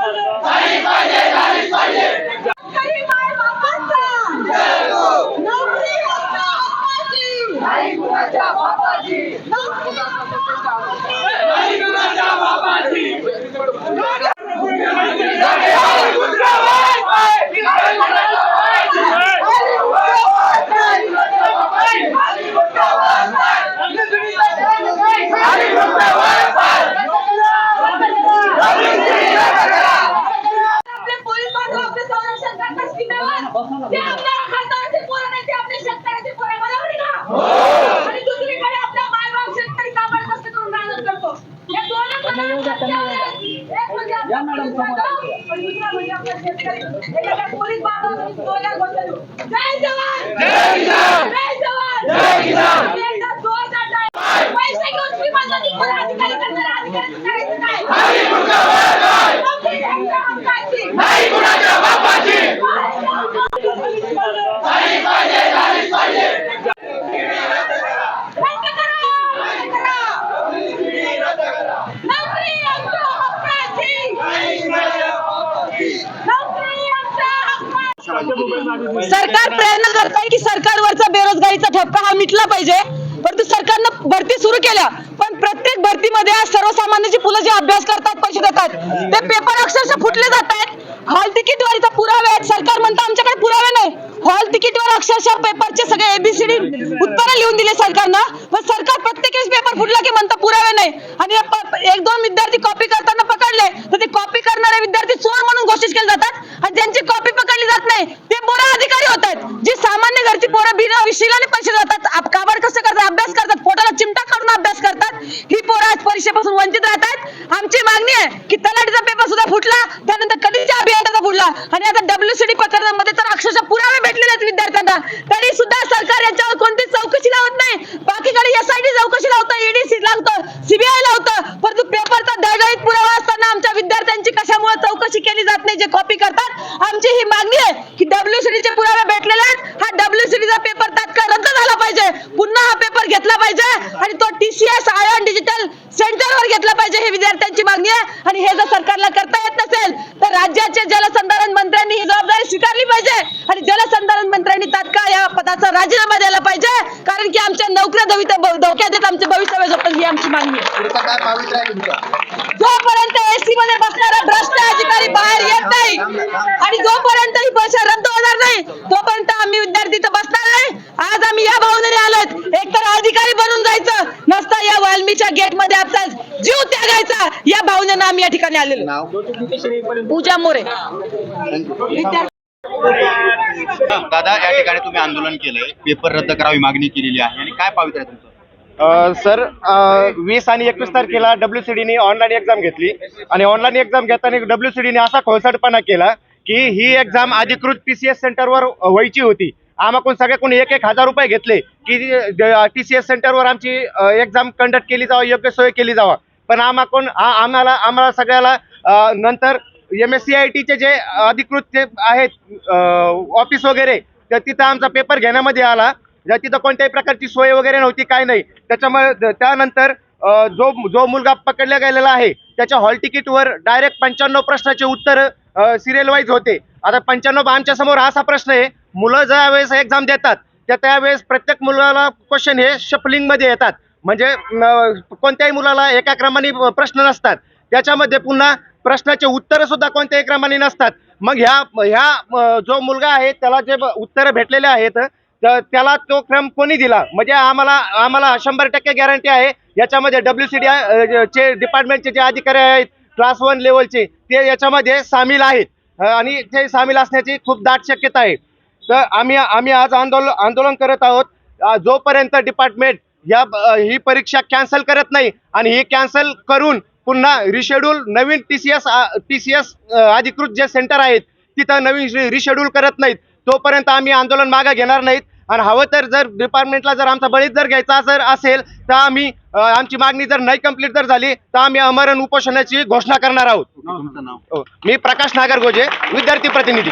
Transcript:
Hello. ते आमदार खासदाराचे पोरं नाही ते आपले शेतकऱ्याचे पोरं आहे. बरोबर आहे का आणि दुसरीकडे आपला मायबाप शेतकरी कामाला कष्ट करून राहणं करतो या दोनच जणांना सत्य आहे. एक म्हणजे आपला पोलीस बांधव आणि दुसरा म्हणजे आपला शेतकरी एखाद्या पोलीस बांधवाला मी डोळ्यात बसवलो. जय जवान जय सरकार प्रयत्न करत आहे की सरकारवरचा बेरोजगारीचा ठपका हा मिटला पाहिजे. परंतु सरकारनं भरती सुरू केल्या पण प्रत्येक भरतीमध्ये आज सर्वसामान्याची मुलं जे अभ्यास करतात पैसे देतात ते पेपर अक्षरशः फुटले जात आहेत हॉल तिकीटवर इथं पुरावे आहेत. सरकार म्हणतं आमच्याकडे पुरावे नाही. हॉल तिकीटवर अक्षरशः पेपरचे सगळे एबीसीडी उत्तरं लिहून दिले सरकारनं. पण सरकार प्रत्येक वेळेस पेपर फुटला की म्हणतं पुरावे नाही. आणि एक दोन विद्यार्थी कॉपी करताना पकडले तर ते कॉपी करणारे विद्यार्थी चोर म्हणून घोषित केले जातात. आणि ज्यांची कॉपी जात नाही. ते पोरं अधिकारी होतात जी सामान्य घरची पोरं बिना विशिलाने पैसे जातात आप- कसं करतात अभ्यास करतात पोटाला चिमटा काढून अभ्यास करतात ही पोरं आज परीक्षेपासून वंचित राहतात. आमची मागणी आहे की तलाठीचा पेपर सुद्धा फुटला त्यानंतर कधीच्या अभियंताचा फुटला? आणि आता डब्ल्यूसीडी प्रकरणामध्ये तर अक्षरशः पुरावे भेटलेले आहेत विद्यार्थ्यांना. तरी सुद्धा सरकार याच्यावर कोणतीच चौकशी लावत नाही. बाकीकडे एसआयटी चौकशी लावतं ईडीसी लावतं सीबीआय लावतं परंतु पेपरचा दळदळीत पुरावा असताना आमच्या विद्यार्थ्यांची कशामुळे चौकशी केली जात नाही जे कॉपी आमची ही मागणी आहे की डब्ल्यूसीडी चे पुरावे भेटलेले आहेत. हा डब्ल्यूसीडी चा पेपर तात्काळ रद्द झाला पाहिजे. पुन्हा हा पेपर घेतला पाहिजे. आणि तो टीसीएस आयन डिजिटल सेंटरवर घेतला पाहिजे हे विद्यार्थ्यांची मागणी आहे. आणि हे जर सरकारला करता येत नसेल तर राज्याचे जलसंधारण मंत्र्यांनी ही जबाबदारी स्वीकारली पाहिजे. आणि जलसंधारण मंत्र्यांनी तात्काळ या पदाचा राजीनामा द्यायला पाहिजे. कारण की आमच्या नोकऱ्या धोक्यात येत आमचे भवितव्य जपत ही आमची मागणी आहे. जोपर्यंत एसी मध्ये बसणारा भ्रष्ट अधिकारी बाहेर येत नाही आणि जोपर्यंत ही परीक्षा रद्द होणार नाही तोपर्यंत आम्ही विद्यार्थी इथं बसणार आहे आज आम्ही या भावनेने आलोत एकतर अधिकारी बनून जायचं नसता या वाल्मीच्या गेटमध्ये आपला जीव त्यागायचा. या भावनेनं आम्ही या ठिकाणी आलेलो. नाव? पूजा मोरे. दादा या ठिकाणी तुम्ही आंदोलन केलंय. पेपर रद्द करावी मागणी केलेली आहे. आणि काय पावित्र्य आहे तुमचं? अ, सर वीस आणि एकवीस तारखेला डब्ल्यूसीडीने ऑनलाईन एक्झाम घेतली. आणि ऑनलाईन एक्झाम घेताना डब्ल्यूसीडीने असा खोलसाटपणा केला की ही एक्झाम अधिकृत पीसीएस सेंटरवर व्हायची होती. आम्हाकडून सगळ्याकडून एक एक हजार रुपये घेतले की टी सी एस सेंटरवर आमची एक्झाम कंडक्ट केली जावा योग्य सोय केली जावा. पण आम्हाकडून आम्हाला आम्हाला सगळ्याला नंतर एम एस सी आय टीचे जे अधिकृत जे आहेत ऑफिस वगैरे तर तिथं आमचा पेपर घेण्यामध्ये आला. जर तिथं कोणत्याही प्रकारची सोय वगैरे नव्हती काय नाही. त्याच्यामुळे द- त्यानंतर जो जो मुलगा पकडला गेलेला आहे त्याच्या हॉल तिकीटवर डायरेक्ट पंच्याण्णव प्रश्नाचे उत्तर सिरियल वाईज होते. आता पंच्याण्णव आमच्यासमोर असा प्रश्न आहे मुलं ज्या वेळेस एक्झाम देतात त्या त्यावेळेस प्रत्येक मुलाला क्वेश्चन हे शपलिंगमध्ये येतात. म्हणजे कोणत्याही मुलाला एका क्रमाने प्रश्न नसतात. त्याच्यामध्ये पुन्हा प्रश्नाचे उत्तर सुद्धा कोणत्याही क्रमाने नसतात. मग ह्या ह्या जो मुलगा आहे त्याला जे उत्तरं भेटलेले आहेत तर त्याला तो क्रम कोणी दिला? म्हणजे आम्हाला आम्हाला शंभर टक्के गॅरंटी आहे. याच्यामध्ये डब्ल्यू सी डी चे डिपार्टमेंटचे जे अधिकारी आहेत क्लास वन लेवलचे ते याच्यामध्ये सामील आहेत. आणि ते सामील असण्याची खूप दाट शक्यता आहे. तर आम्ही आम्ही आज आंदोलन आंदोलन करत आहोत. जोपर्यंत डिपार्टमेंट या ही परीक्षा कॅन्सल करत नाही आणि ही कॅन्सल करून पुन्हा रिशेड्यूल नवीन T C S T C S अधिकृत जे सेंटर आहेत तिथं नवीन रिशेड्यूल करत नाहीत. तोपर्यंत आम्ही आंदोलन मागे घेणार नाहीत. आणि हवं तर जर डिपार्टमेंटला जर आमचा बळीच जर घ्यायचा जर असेल तर आम्ही आमची मागणी जर नाही कंप्लीट जर झाली तर आम्ही अमरण उपोषणाची घोषणा करणार आहोत. हो. मी प्रकाश नागरगोजे विद्यार्थी प्रतिनिधी.